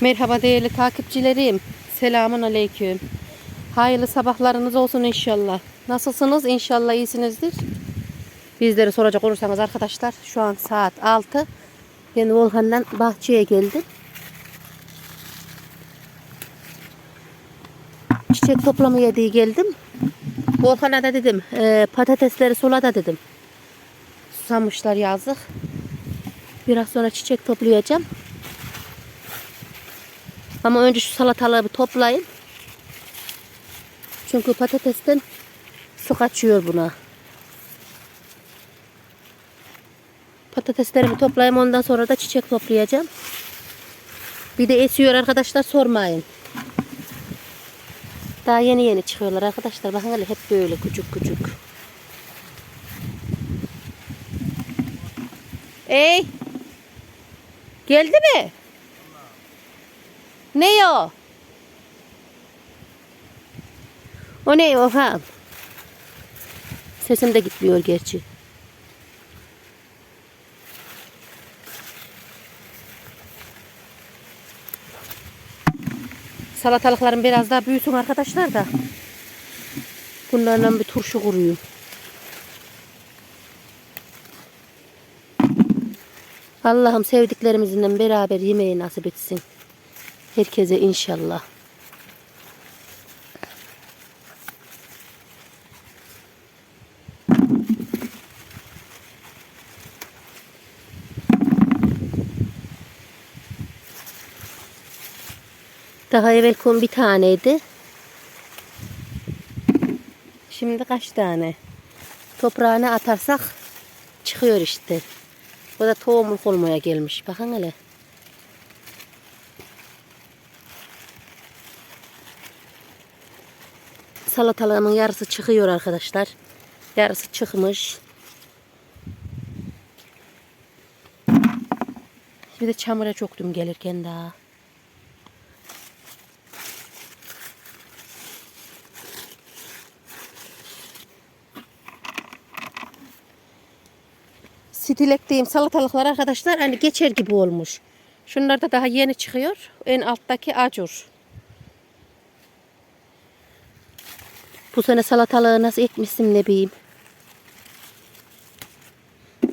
Merhaba değerli takipçilerim. Selamun aleyküm. Hayırlı sabahlarınız olsun inşallah. Nasılsınız? İnşallah iyisinizdir. Bizleri soracak olursanız arkadaşlar şu an saat 6. Ben Volkan'dan bahçeye geldim. Çiçek toplamaya diye geldim. Volkan'a da dedim "e, patatesleri sula da dedim. Susamışlar yazık. Biraz sonra çiçek toplayacağım. Ama önce şu salatalığı bir toplayayım. Çünkü patatesten su kaçıyor buna. Patateslerimi toplayayım ondan sonra da çiçek toplayacağım. Bir de esiyor arkadaşlar sormayın. Daha yeni yeni çıkıyorlar arkadaşlar. Bakın hele hep böyle küçük küçük. Ey! Geldi mi? Ne o? O ne o ha? Sesim de gitmiyor gerçi. Salatalıklarım biraz daha büyüsün arkadaşlar da. Bunlarla bir turşu kuruyum. Allah'ım sevdiklerimizle beraber yemeği nasip etsin. Herkese inşallah. Daha evvel kum bir taneydi. Şimdi kaç tane? Toprağına atarsak çıkıyor işte. O da tohumluk olmaya gelmiş. Bakın hele. Salatalığımın yarısı çıkıyor arkadaşlar. Yarısı çıkmış. Bir de çamura çoktum gelirken daha. Stilekteyim salatalıklar arkadaşlar hani geçer gibi olmuş. Şunlar da daha yeni çıkıyor. En alttaki acur. Bu sene salatalığı nasıl ekmişsim ne bileyim.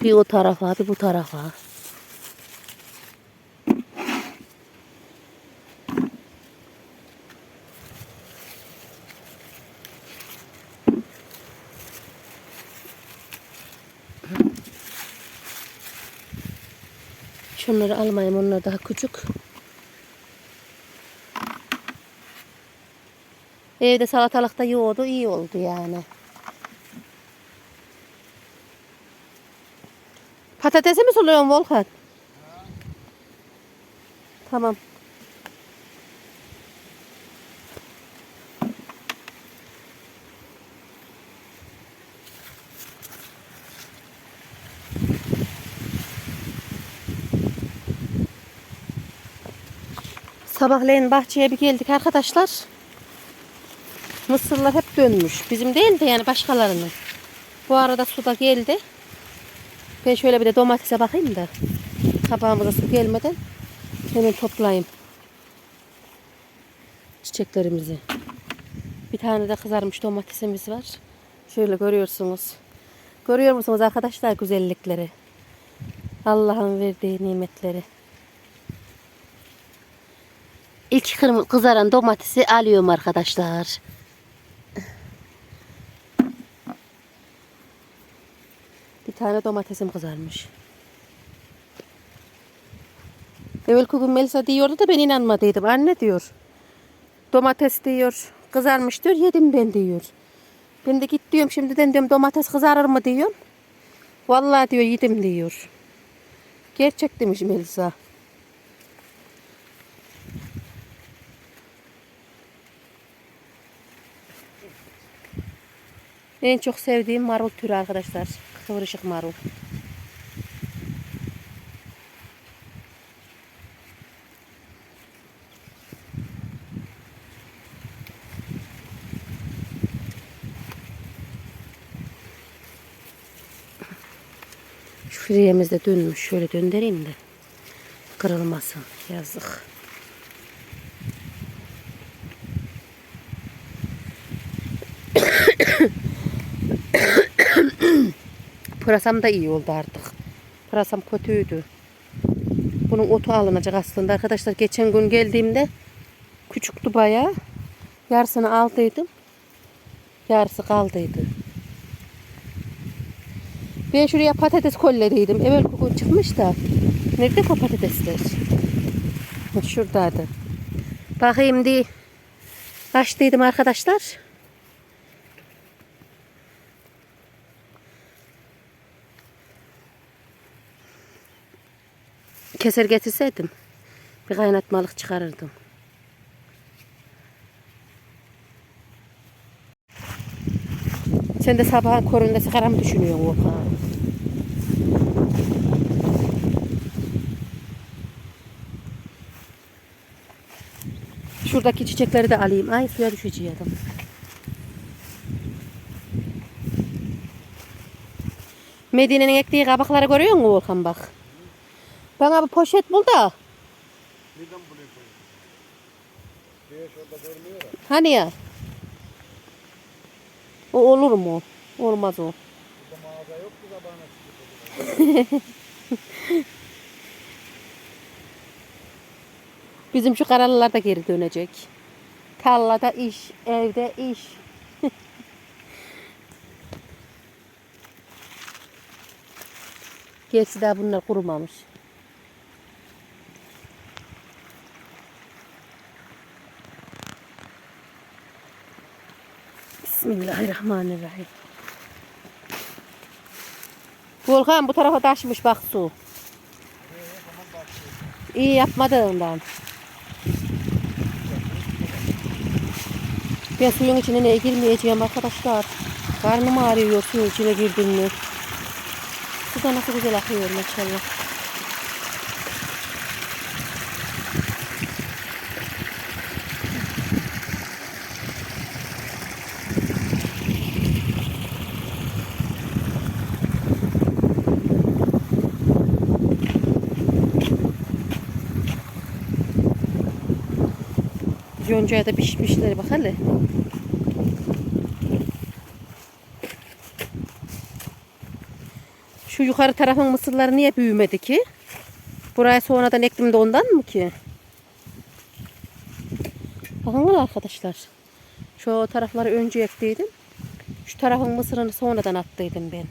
Bir o tarafa bir bu tarafa. Şunları almayayım onlar daha küçük. Evde salatalıkta yoğurdu iyi oldu yani. Patatesi mi suluyorsun Volkan? Tamam. Sabahleyin bahçeye bir geldik arkadaşlar. Mısırlar hep dönmüş. Bizim değil de yani başkalarının. Bu arada su da geldi. Ben şöyle bir de domatese bakayım da. Kabağımıza su gelmeden hemen toplayayım. Çiçeklerimizi. Bir tane de kızarmış domatesimiz var. Şöyle görüyorsunuz. Görüyor musunuz arkadaşlar güzellikleri? Allah'ın verdiği nimetleri. İlk kızaran domatesi alıyorum arkadaşlar. Tane domatesim kızarmış. Evvel gün Melisa diyordu da ben inanmadıydım. Anne diyor. Domates diyor. Kızarmış diyor. Yedim ben diyor. Ben de git diyorum şimdiden diyorum domates kızarır mı diyorum. Vallahi diyor yedim diyor. Gerçek demiş Melisa. En çok sevdiğim marul türü arkadaşlar. Kıvırcık marul. Şu firiyemiz de dönmüş. Şöyle döndüreyim de. Kırılmasın. Yazık. Pırasam da iyi oldu artık. Pırasam kötüydü. Bunun otu alınacak aslında arkadaşlar. Geçen gün geldiğimde küçüktü bayağı. Yarısını aldıydım. Yarısı kaldıydı. Ben şuraya patates kolleriydim. Evvel bugün çıkmış da. Nerede o patatesler? Şuradaydı. Bakayım diye. Açtıydım arkadaşlar. Keser getirseydim. Bir kaynatmalık çıkarırdım. Sen de sabahın köründe sigara mı düşünüyorsun Volkan? Şuradaki çiçekleri de alayım. Ay suya düşeceğim. Medine'nin ektiği kabakları görüyor musun Volkan bak? Bana bir poşet bul da. Neden buraya koyuyorsun? Güneş orada görmüyor ya. Hani ya? O olur mu? Olmaz o. Burada mağaza yok ki sabahına. Bizim şu karalılar da geri dönecek. Tarlada iş, evde iş. Gerçi daha bunlar kurumamış. Bismillahirrahmanirrahim. Volkan bu tarafa taşmış bak su. İyi yapmadığından. Ben suyun içine neye girmeyeceğim arkadaşlar. Karnım ağrıyor suyun içine girdim mi. Su da nasıl güzel akıyor maşallah. Yoncaya da pişmişleri bak hele. Şu yukarı tarafın mısırları niye büyümedi ki? Buraya sonradan ektim de ondan mı ki? Bakın arkadaşlar. Şu tarafları önce ektiydim. Şu tarafın mısırını sonradan attıydım ben.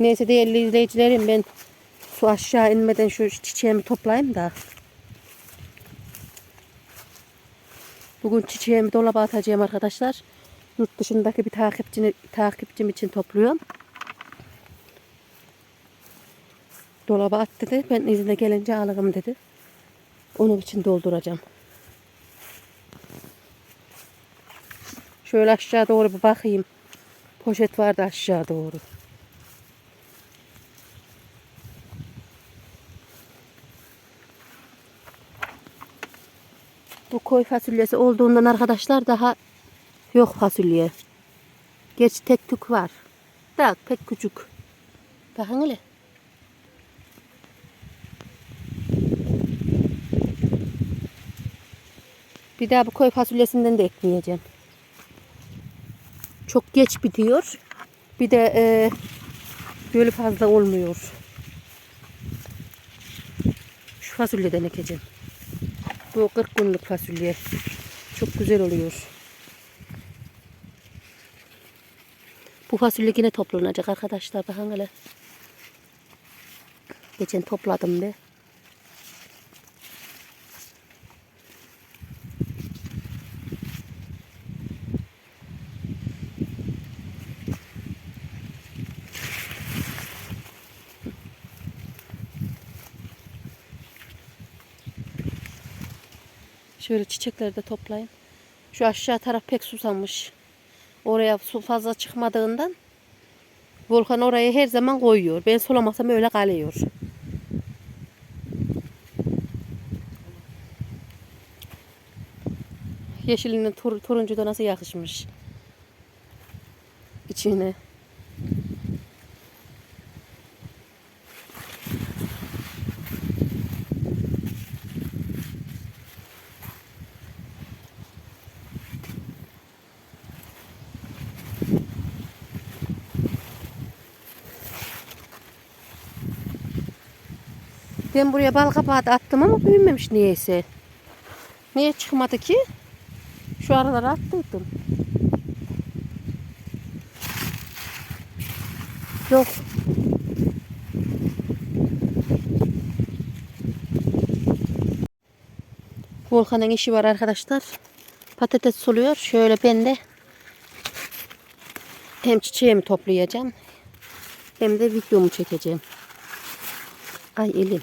Neyse değerli izleyicilerim ben su aşağı inmeden şu çiçeğimi toplayayım da. Bugün çiçeğimi dolaba atacağım arkadaşlar. Yurt dışındaki bir takipçini, takipçim için topluyorum. Dolaba at dedi. Ben izine gelince alırım dedi. Onun için dolduracağım. Şöyle aşağı doğru bir bakayım. Poşet vardı aşağı doğru. Koy fasulyesi olduğundan arkadaşlar daha yok fasulye. Gerçi tek tük var. Da pek küçük. Bakın hele. Bir daha bu koy fasulyesinden de ekmeyeceğim. Çok geç bitiyor. Bir de e, böyle fazla olmuyor. Şu fasulyeden ekeceğim. Bu 40 günlük fasulye. Çok güzel oluyor. Bu fasulye yine toplanacak arkadaşlar. Bakın hele. Geçen topladım be. Şöyle çiçekleri de toplayayım. Şu aşağı taraf pek susamış. Oraya su fazla çıkmadığından Volkan oraya her zaman koyuyor. Ben sulamasam öyle kalıyor. Yeşilinin tur, turuncu da nasıl yakışmış. İçine. Ben buraya bal kabağı da attım ama büyümemiş niyeyse. Niye çıkmadı ki? Şu aralara attıydım. Yok. Volkan'ın işi var arkadaşlar. Patates suluyor. Şöyle ben de hem çiçeğimi toplayacağım hem de videomu çekeceğim. Ay elim.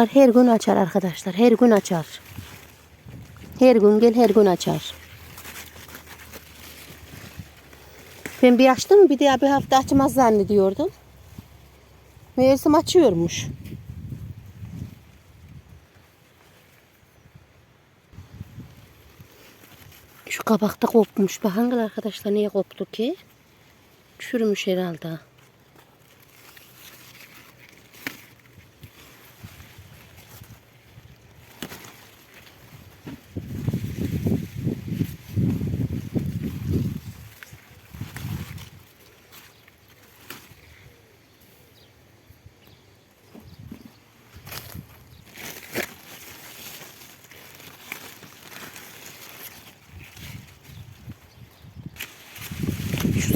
Bunlar her gün açar arkadaşlar. Her gün açar. Her gün gel her gün açar. Ben bir açtım bir daha bir hafta açmaz zannediyordum. Meğersem açıyormuş. Şu kabakta kopmuş. Bakın arkadaşlar niye koptu ki? Çürümüş herhalde.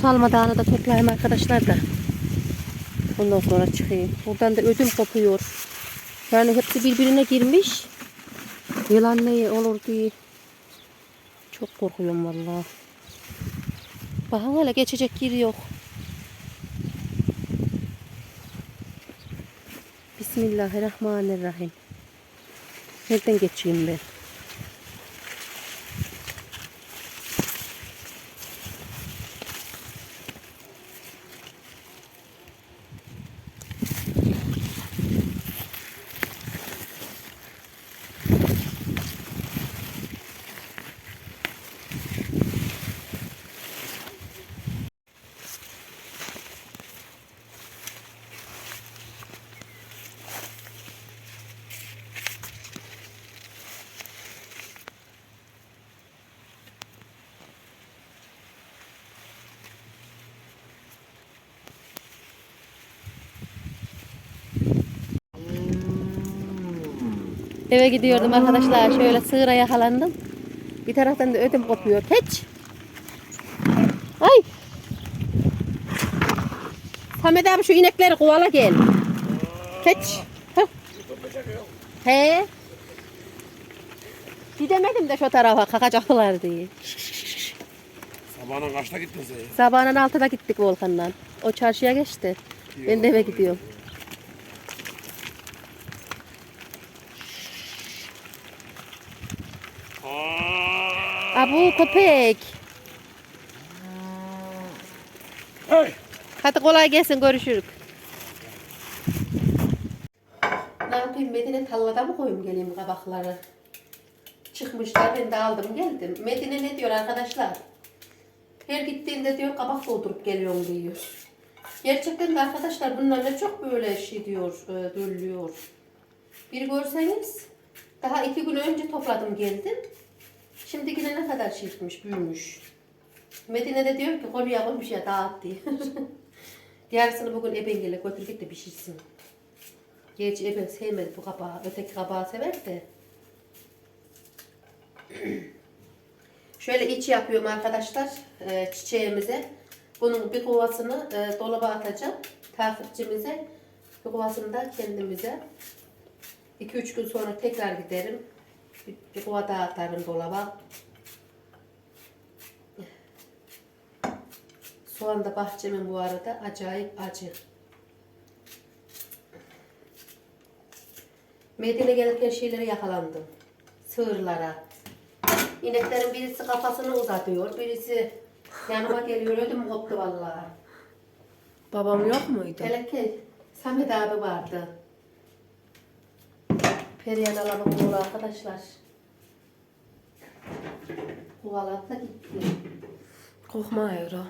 Şu salma dağını da toplayayım arkadaşlar da. Ondan sonra çıkayım. Buradan da ödüm kopuyor. Yani hepsi birbirine girmiş. Yılan ne olur diye. Çok korkuyorum vallahi. Bakın hele geçecek yer yok. Bismillahirrahmanirrahim. Nereden geçeyim ben? Eve gidiyordum arkadaşlar. Şöyle sığıra yakalandım. Bir taraftan da ödüm kopuyor. Hiç. Ay. Samet abi şu inekleri kovala gel. Hah. He. Gidemedim de şu tarafa kakacaklar diye. Sabahına kaçta gittin sen? Sabahın altıda gittik Volkan'dan. O çarşıya geçti. Ben de eve gidiyorum. Abu köpek. Hey! Hadi kolay gelsin görüşürük. Ne yapayım Medine tallada mı koyayım geleyim kabakları? Çıkmışlar ben de aldım geldim. Medine ne diyor arkadaşlar? Her gittiğinde diyor kabak doldurup geliyorum diyor. Gerçekten de arkadaşlar bunlar ne çok böyle şey diyor, e, döllüyor. Bir görseniz daha iki gün önce topladım geldim. Şimdi yine ne kadar şişmiş, büyümüş. Medine de diyor ki konuya koy bir şey dağıt diyor. Yarısını bugün ebengele götür git de pişirsin. Gerçi eben sevmedi bu kabağı. Öteki kabağı sever de. Şöyle iç yapıyorum arkadaşlar e, çiçeğimize. Bunun bir kovasını e, dolaba atacağım. Takipçimize. Bir kovasını da kendimize. 2-3 gün sonra tekrar giderim. Bir, kova daha atarım dolaba. Soğan da bahçemin bu arada acayip acı. Medine gelirken şeylere yakalandım. Sığırlara. İneklerin birisi kafasını uzatıyor, birisi Yanıma geliyor ödüm koptu vallahi. Babam yok muydu? Hele ki Samet abi vardı. Perihan alanın arkadaşlar. Kovaladı da gitti. Korkmuyor o.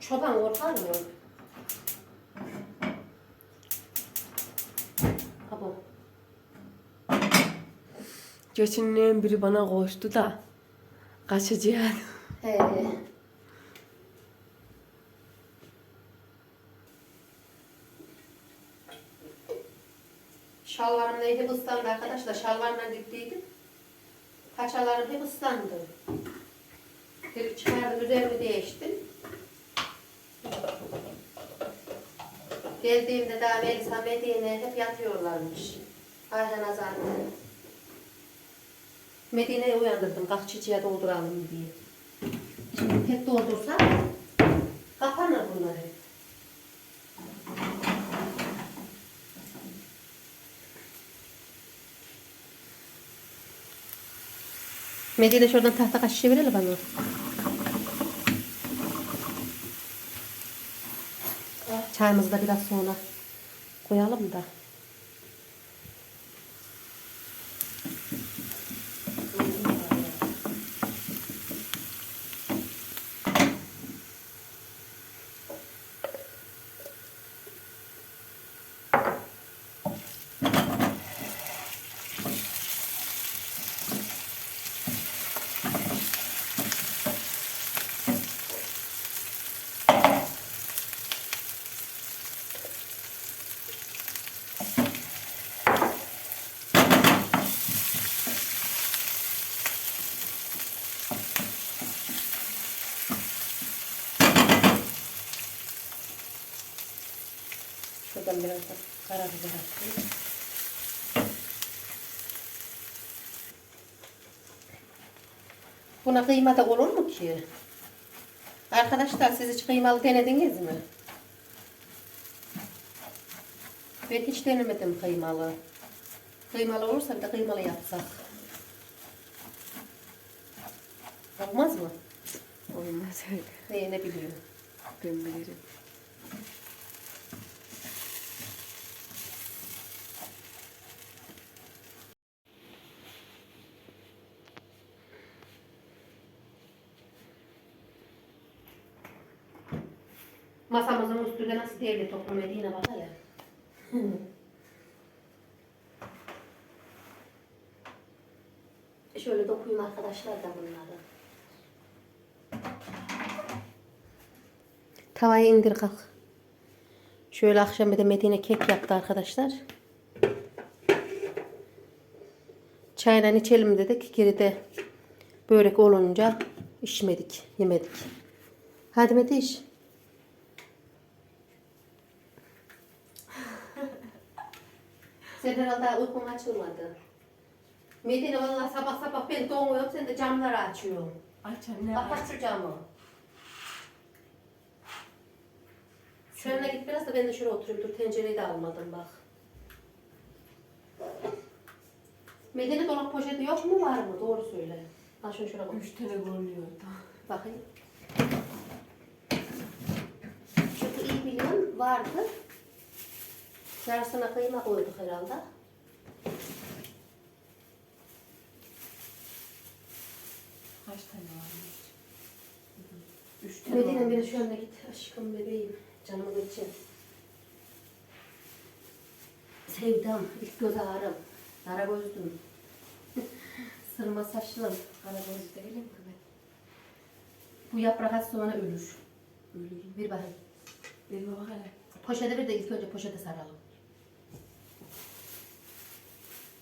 Çoban korkar mı? Abo. Geçenleyin biri bana koştu da kaçacağım. He. Şalvarım neydi hep ıslandı arkadaşlar. Şalvarla diktiydim. Paçalarım hep ıslandı. Bir çıkardım üzerimi değiştim. Geldiğimde daha Melisa Medine hep yatıyorlarmış. Ayhan Azar'da. Medine'yi uyandırdım. Kalk çiçeğe dolduralım diye. Şimdi tek doldursa kapanır bunlar Medine şuradan tahta kaşığı çevirelim bana. Çayımızı da biraz sonra koyalım da. Şuradan biraz da karabiber atayım. Buna kıyma da olur mu ki? Arkadaşlar siz hiç kıymalı denediniz mi? Ben hiç denemedim kıymalı. Kıymalı olursa bir de kıymalı yapsak. Olmaz mı? Olmaz öyle. Ne, ne biliyorum. Ben bilirim. Masamızın üstünde nasıl değerli toplum ediğine bak hele. Şöyle dokuyun arkadaşlar da bunları. Tavayı indir kalk. Şöyle akşam bir de Medine kek yaptı arkadaşlar. Çayla içelim dedik. Geri de börek olunca içmedik, yemedik. Hadi Mediş. Sen herhalde uykun açılmadı. Medine vallahi sabah sabah ben doğmuyorum sen de camları açıyorsun. Aç anne Kapat şu camı. Şöyle git biraz da ben de şuraya oturayım. Dur tencereyi de almadım bak. Medine dolap poşeti yok mu var mı? Doğru söyle. Ha şunu şuraya koy. Üç tane görünüyordu. Bakayım. Çünkü iyi biliyorum vardı. Yarısına kıyma koyduk herhalde. Kaç tane varmış? Üç tane Medine beni şu anda git aşkım bebeğim. Canımın için. Sevdam, ilk göz ağrım. Kara gözlüm. Sırma saçlım. Kara göz değilim ki ben. Bu yaprak az sonra ölür. Ölürüm. Bir bakayım. Benim bak hele. Poşete bir de ilk önce poşete saralım.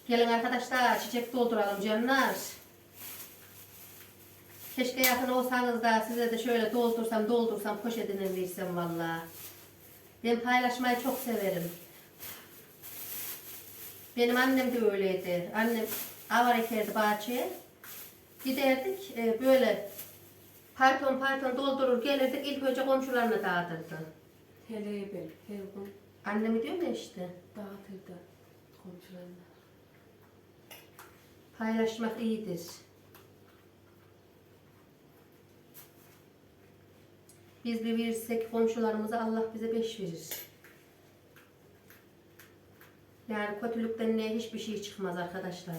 Gelin arkadaşlar çiçek dolduralım canlar. Keşke yakın olsanız da size de şöyle doldursam doldursam poşetine versem valla. Ben paylaşmayı çok severim. Benim annem de öyleydi. Annem avar ekerdi bahçeye. Giderdik e, böyle payton payton doldurur gelirdik ilk önce komşularına dağıtırdı. Hele ben her gün Annemi diyor ya işte. dağıtırdı komşularına. Paylaşmak iyidir. Biz bir verirsek komşularımıza Allah bize beş verir. Yani kötülükten ne hiçbir şey çıkmaz arkadaşlar.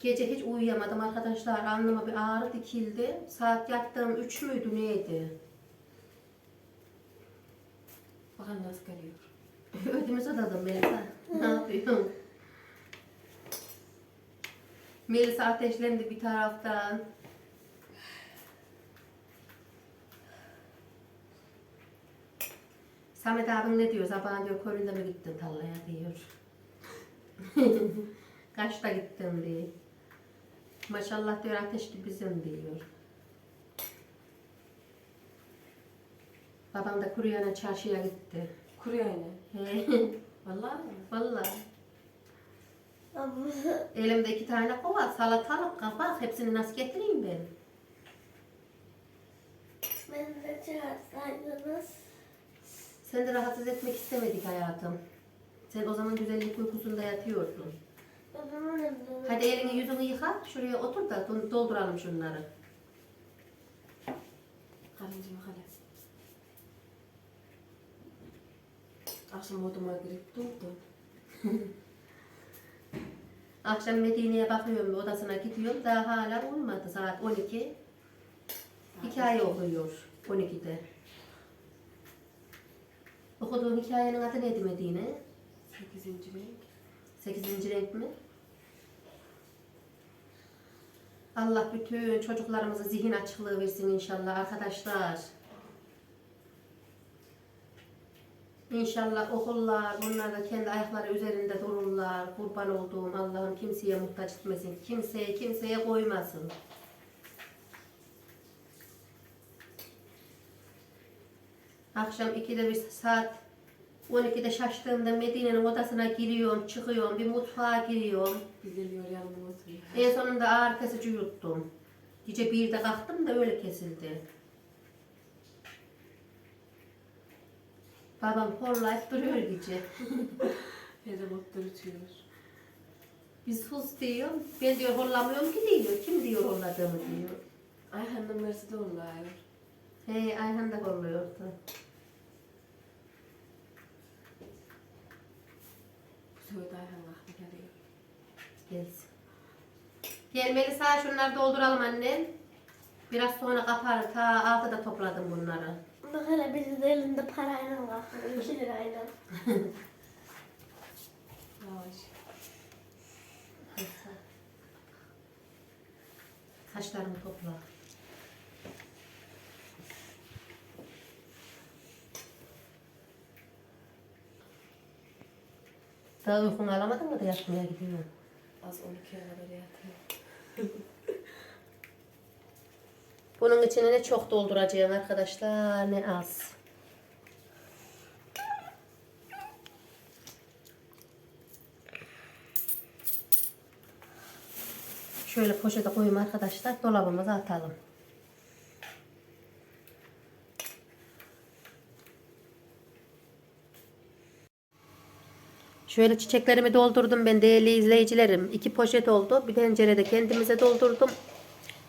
Gece hiç uyuyamadım arkadaşlar. Alnıma bir ağrı dikildi. Saat yattığım 3 müydü neydi? Bakın nasıl geliyor. Ödümüz adadım Melisa. ne yapıyorsun? Melisa ateşlendi bir taraftan. Samet abim ne diyor? Sabah diyor köründe mi gittin tarlaya diyor. Kaçta gittin diyor. Maşallah diyor ateş gibisin diyor. Babam da kuruyana çarşıya gitti. Kuru yani. Vallahi mi? Vallahi. Elimde iki tane kova, salatalık, kabak hepsini nasıl getireyim ben? Beni de çağırsaydınız. Seni de rahatsız etmek istemedik hayatım. Sen o zaman güzellik uykusunda evde Hadi elini yüzünü yıka, şuraya otur da dolduralım şunları. Karıncığım hadi. Akşam odama girip durdu. Akşam Medine'ye bakıyorum, odasına gidiyorum. Daha hala uyumadı. Saat 12. Hikaye okuyor 12'de. Okuduğun hikayenin adı neydi Medine? Sekizinci renk. 8. renk mi? Allah bütün çocuklarımıza zihin açıklığı versin inşallah arkadaşlar. İnşallah okullar, bunlar da kendi ayakları üzerinde dururlar. Kurban olduğum Allah'ım kimseye muhtaç etmesin. Kimseye kimseye koymasın. Akşam 2'de bir saat 12'de şaştığımda Medine'nin odasına giriyorum, çıkıyorum, bir mutfağa giriyorum. Bir geliyor yanıma oturuyor. En sonunda ağrı kesici yuttum. Gece birde kalktım da öyle kesildi. Babam horlayıp duruyor gece. Her zaman oturuyor. Biz sus diyor. Ben diyor horlamıyorum ki diyor. Kim diyor horladığımı diyor. Ayhan'ın mersi de oluyor. He Ayhan da horluyordu. Bu sefer de Ayhan kalktı geliyor. Gelsin. Gel Melisa şunları dolduralım annem. Biraz sonra kapar. Ta altıda topladım bunları. Bak hele biz de elinde parayla kalkıyor. 2 lirayla. Yavaş. Saçlarımı topla. Daha uykunu alamadın mı da yatmaya gidiyorsun? Az 12'ye kadar yatıyor. Bunun içine ne çok dolduracağım arkadaşlar ne az. Şöyle poşete koyayım arkadaşlar. Dolabımıza atalım. Şöyle çiçeklerimi doldurdum ben değerli izleyicilerim. İki poşet oldu. Bir tencerede kendimize doldurdum.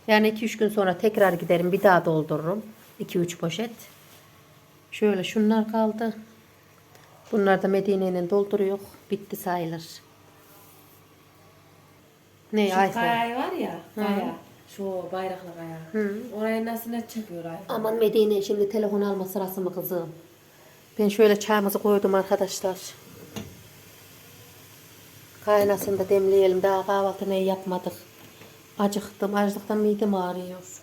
Yani 2-3 gün sonra tekrar giderim bir daha doldururum. 2-3 poşet. Şöyle şunlar kaldı. Bunlar da Medine'nin dolduruyor. Bitti sayılır. Ne Şu Ayfer? kaya var ya, kaya. Şu bayraklı kaya. Hı. Oraya nasıl ne çekiyor Ayhan? Aman Medine şimdi telefon alma sırası mı kızım? Ben şöyle çayımızı koydum arkadaşlar. Kaynasın da demleyelim. Daha kahvaltı ne yapmadık. Acıktım. Acıktan midem ağrıyor.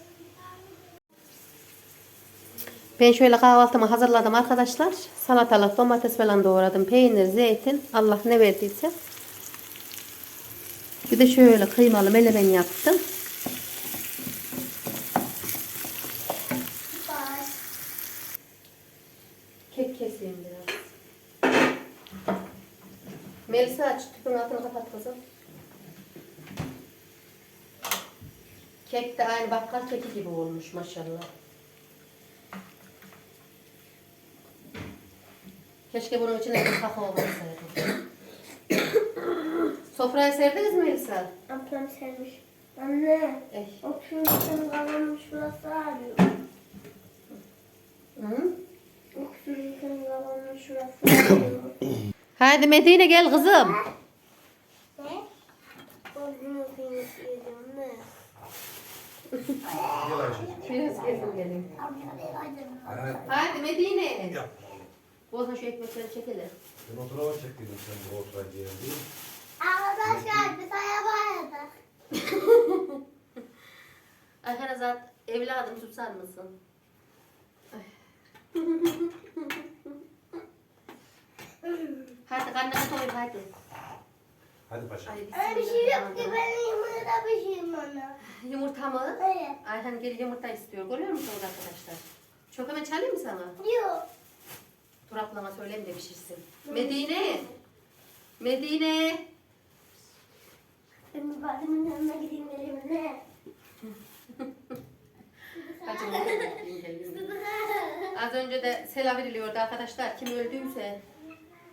Ben şöyle kahvaltımı hazırladım arkadaşlar. Salatalık, domates falan doğradım. Peynir, zeytin. Allah ne verdiyse. Bir de şöyle kıymalı melemen yaptım. Kek keseyim biraz. Melisa aç tüpün altını kapat kızım. Kek de aynı bakkal keki gibi olmuş maşallah. Keşke bunun içine bir kakao olsaydı. Sofrayı serdiniz mi Elsa? Ablam sevmiş. Anne. Eh. Otururken kalanmış burası ağrıyor. Hı? Otururken kalanmış şurası ağrıyor. Hadi Medine gel kızım. ne? Bozduğunu kıymeti yedim ne? Gel Ayşe. Biraz gezin gelin. Hadi Medine. Yap. Bozma şu ekmekleri çekelim. Ben o tarafa çektim sen bu oturan diye değil. Arkadaşlar bir saya vardı. Ayhan Azat evladım susar mısın? Hadi karnını doyur hadi. Hadi paşa. Ay, Öyle bir şey yok ki ben yumurta pişireyim ona. Yumurta mı? Hayır. Ayhan gel yumurta istiyor. Görüyor musunuz arkadaşlar? Çok hemen çalayım mı sana? Yok. Dur ablama söyleyeyim de pişirsin. Medine! Medine! Ben babamın yanına gideyim gel, gel. Az önce de sela veriliyordu arkadaşlar. Kim öldüyse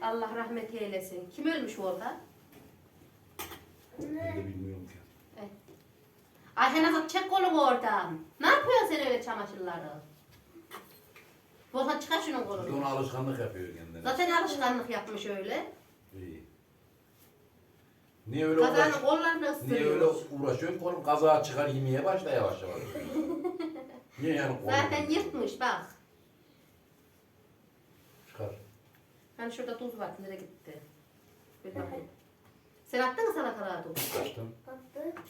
Allah rahmet eylesin. Kim ölmüş orada? Ben de bilmiyorum ki. Ayhan Azat çek kolunu oradan. Ne yapıyorsun sen öyle çamaşırları? Volkan çıkar şunun kolunu. ona alışkanlık yapıyor kendine. Zaten alışkanlık yapmış öyle. İyi. Niye öyle uğraş... Kazanın kollarını Niye öyle ısırıyor. uğraşıyorsun? Kolun kazağa çıkar yemeye başla yavaş yavaş. Niye yani kolun? Zaten yırtmış bak. Çıkar. Hani şurada tuz var. Nereye gitti? Bir bakayım. Sen attın mı salatalığa tuz? Açtım. Baktı.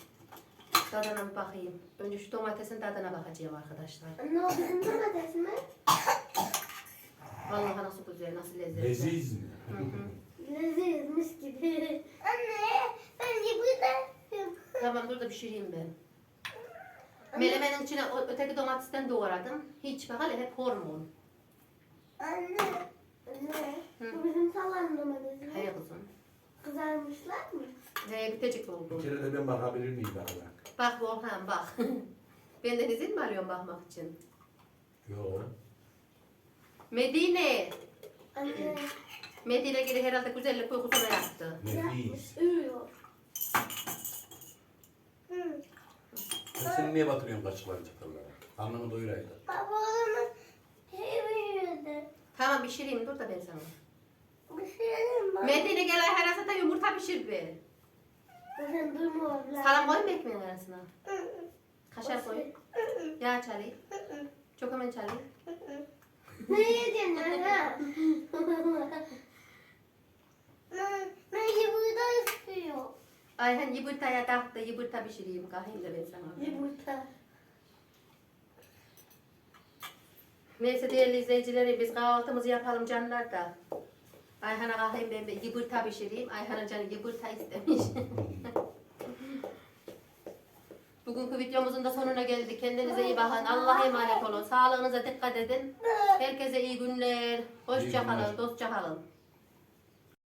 Tadına bir bakayım. Önce şu domatesin tadına bakacağım arkadaşlar. Anne o bizim domates mi? Vallahi nasıl güzel, nasıl lezzetli. Leziz mi? Hı hı. Lezzetmiş gibi. Anne ben yumurta Tamam dur da pişireyim ben. Melemenin içine öteki domatesten doğradım. Hiç bak hele hep hormon. Anne. Anne. Hı. Bu bizim salan domates mi? Hey kızım. Kızarmışlar mı? He bitecek Bir oldu. kere de ben bakabilir miyim bakana? Bak Volkan bak. Benden izin mi alıyorsun bakmak için? Yok. Medine. Anne. Medine geri herhalde güzellik uykusuna yattı. Nefis. Yapmış. Uyuyor. Hı. Sen seni niye batırıyorsun kaşıkları çatallara? Karnını doyuraydı. Baba oğlumun şey büyüdü. Tamam pişireyim dur da ben sana. Diyeyim mi? Medine gel Ayhan Azat'a yumurta pişir bir. Sen durma abla. Salam koy mu ekmeğin arasına? Kaşar koy. Yağ çalayım. Çok hemen çalayım. Ne yedin anne? Ben, ben yumurta istiyorum. Ayhan yumurtaya taktı, yumurta pişireyim. Kahveyim de ben sana. Yumurta. Neyse değerli izleyicileri biz kahvaltımızı yapalım canlar da. Ayhan'a kahveyim ben bir yumurta pişireyim. Ayhan'ın canı yumurta istemiş. Bugünkü videomuzun da sonuna geldik. Kendinize iyi bakın. Allah'a emanet olun. Sağlığınıza dikkat edin. Herkese iyi günler. İyi Hoşça günler. kalın. Dostça kalın.